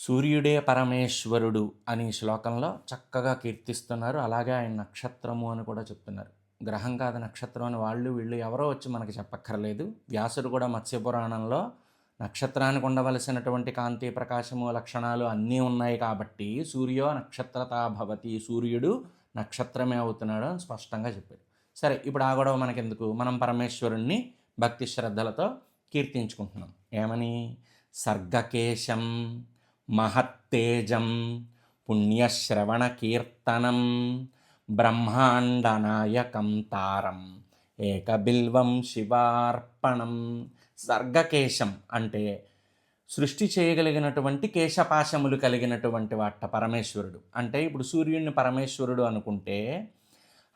సూర్యుడే పరమేశ్వరుడు అనే శ్లోకంలో చక్కగా కీర్తిస్తున్నారు. అలాగే ఆయన నక్షత్రము అని కూడా చెప్తున్నారు. గ్రహం కాదు నక్షత్రం అని వాళ్ళు వీళ్ళు ఎవరో వచ్చి మనకి చెప్పక్కర్లేదు. వ్యాసుడు కూడా మత్స్యపురాణంలో నక్షత్రానికి ఉండవలసినటువంటి కాంతి ప్రకాశము లక్షణాలు అన్నీ ఉన్నాయి కాబట్టి సూర్యో నక్షత్రతా భవతి సూర్యుడు నక్షత్రమే అవుతున్నాడు అని స్పష్టంగా చెప్పారు. సరే ఇప్పుడు ఆ గొడవ మనకెందుకు? మనం పరమేశ్వరుణ్ణి భక్తి శ్రద్ధలతో కీర్తించుకుంటున్నాం. ఏమని? సర్గకేశం మహత్తేజం పుణ్యశ్రవణ కీర్తనం బ్రహ్మాండనాయకం తారం ఏకబిల్వం శివార్పణం సర్గకేశం అంటే సృష్టి చేయగలిగినటువంటి కేశపాశములు కలిగినటువంటి వాట పరమేశ్వరుడు. అంటే ఇప్పుడు సూర్యుడిని పరమేశ్వరుడు అనుకుంటే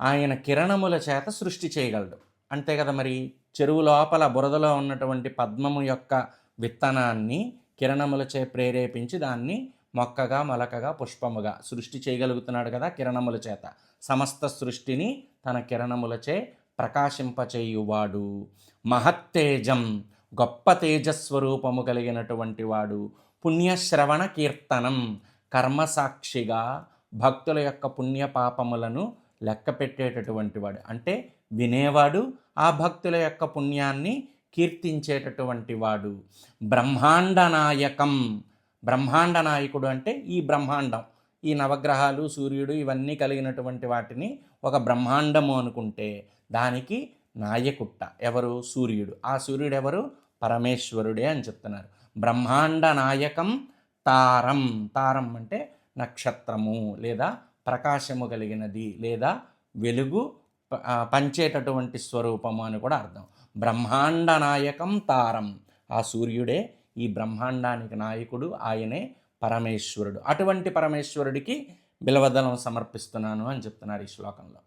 ఆయన కిరణముల చేత సృష్టి చేయగలడు. అంతే కదా మరి? చెరువు లోపల బురదలో ఉన్నటువంటి పద్మము యొక్క విత్తనాన్ని కిరణములచే ప్రేరేపించి దాన్ని మొక్కగా మొలకగా పుష్పముగా సృష్టి చేయగలుగుతున్నాడు కదా కిరణముల చేత. సమస్త సృష్టిని తన కిరణములచే ప్రకాశింపచేయువాడు. మహత్తేజం గొప్ప తేజస్వరూపము కలిగినటువంటి వాడు. పుణ్యశ్రవణ కీర్తనం కర్మసాక్షిగా భక్తుల యొక్క పుణ్య పాపములను లెక్క పెట్టేటటువంటి వాడు. అంటే వినేవాడు ఆ భక్తుల యొక్క పుణ్యాన్ని కీర్తించేటటువంటి వాడు. బ్రహ్మాండ నాయకం బ్రహ్మాండ నాయకుడు అంటే ఈ బ్రహ్మాండం. ఈ నవగ్రహాలు సూర్యుడు ఇవన్నీ కలిగినటువంటి వాటిని ఒక బ్రహ్మాండము అనుకుంటే దానికి నాయకుట్ట ఎవరు? సూర్యుడు. ఆ సూర్యుడు ఎవరు పరమేశ్వరుడే అని చెప్తున్నారు. బ్రహ్మాండ నాయకం తారం. తారం అంటే నక్షత్రము లేదా ప్రకాశము కలిగినది లేదా వెలుగు పంచేటటువంటి స్వరూపము అని కూడా అర్థం. బ్రహ్మాండ నాయకం తారం. ఆ సూర్యుడే ఈ బ్రహ్మాండానికి నాయకుడు ఆయనే పరమేశ్వరుడు. అటువంటి పరమేశ్వరుడికి బిలవదనం సమర్పిస్తున్నాను అని చెప్తున్నారు ఈ శ్లోకంలో.